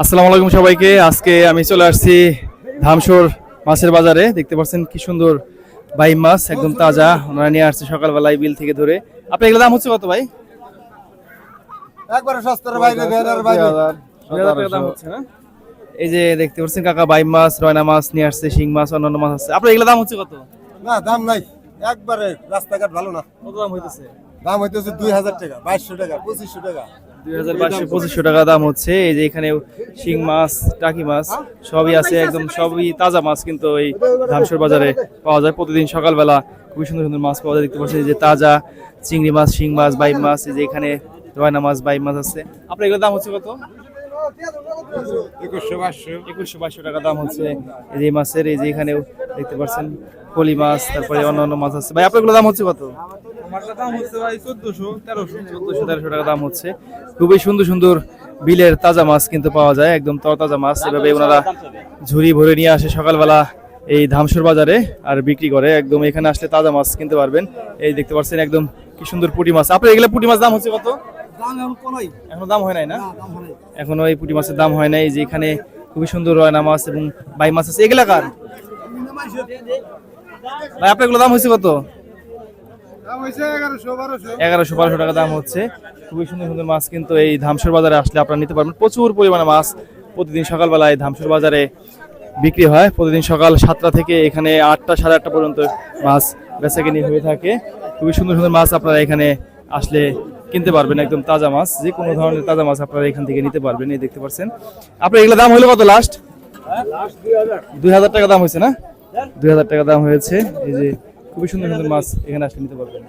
আসসালামু আলাইকুম সবাইকে। আজকে আমি চলে আসছি ধামসর মাছের বাজারে। দেখতে পাচ্ছেন কি সুন্দর বাই মাছ একদম তাজা। ওনারা নিয়ে আসছে সকালবেলায় বিল থেকে ধরে। আপনার এগুলো দাম হচ্ছে কত ভাই? একবারে সস্তার বাইরে দাম হচ্ছে না? এই যে দেখতে পাচ্ছেন কাকা বাই মাছ রয়না মাছ নিয়ে আসছে শিং মাছ অন্যান্য মাছ আছে। আপনার এগুলো দাম হচ্ছে কত? না দাম নাই। একবারে রাস্তাঘাট ভালো না। কত দাম হইতেছে? দাম হইতেছে দুই হাজার টাকা বাইশশো টাকা পঁচিশশো টাকা। পঁচিশশো টাকা দাম হচ্ছে। এই যে এখানে শিং মাছ, টাকি মাছ সবই আছে, একদম সবই তাজা মাছ কিন্তু এই ধামসর বাজারে পাওয়া যায়। প্রতিদিন সকালবেলা খুবই সুন্দর সুন্দর মাছ পাওয়া যায়। দেখতে পাচ্ছেন যে তাজা চিংড়ি মাছ, শিং মাছ, বাইম মাছ, এই যে এখানে রয়না মাছ, বাইম মাছ আছে। আপনার এগুলোর দাম হচ্ছে কত? একুশশো বাইশশো একুশশো বাইশশো টাকা দাম হচ্ছে। এই যে মাছের, এই যে এখানেও দেখতে পাচ্ছেন কলি মাছ, তারপরে অন্য অন্য মাছ আছে। ভাই, আপনার দাম হচ্ছে কত? দাম হচ্ছে ভাই টাকা দাম খুবই সুন্দর সুন্দর বিলের তাজা মাছ কিন্তু পাওয়া যায় একদম তরতাজা মাছ। এভাবে ওনারা ঝুড়ি ভরে নিয়ে আসে সকালবেলা এই ধামসর বাজারে আর বিক্রি করে। একদম এখানে আসলে তাজা মাছ কিনতে পারবেন। এই দেখতে পাচ্ছেন একদম কি সুন্দর পুঁটি মাছ। আপনার এগুলো পুঁটি মাছ দাম হচ্ছে কত? এখনও দাম হয় নাই না? এখনও এই পুঁটি মাছের দাম হয় নাই। যে এখানে খুবই সুন্দর রয়না মাছ এবং বাই মাছ আছে। এগুলা কার? ভাই আপনার এগুলো দাম হয়েছে কত দাম হয়েছে এগারোশো বারোশো এগারোশো বারোশো। টাকা দাম হচ্ছে। খুবই সুন্দর সুন্দর মাছ কিন্তু এই ধামসর বাজারে আসলে আপনারা নিতে পারবেন। প্রচুর পরিমাণে মাছ প্রতিদিন সকালবেলায় ধামসর বাজারে বিক্রি হয়। প্রতিদিন সকাল সাতটা থেকে এখানে আটটা সাড়ে আটটা পর্যন্ত মাছ বেচাকেনি হয়ে থাকে। খুবই সুন্দর সুন্দর মাছ আপনারা এখানে আসলে কিনতে পারবেন একদম তাজা মাছ। যে কোনো ধরনের তাজা মাছ আপনারা এখান থেকে নিতে পারবেন এই দেখতে পাচ্ছেন। আপনার এগুলো দাম হলো কত লাস্ট দুই হাজার। টাকা দাম হয়েছে না? দুই হাজার টাকা দাম হয়েছে। এই যে খুবই সুন্দর সুন্দর মাছ এখানে আসলে নিতে পারবেন।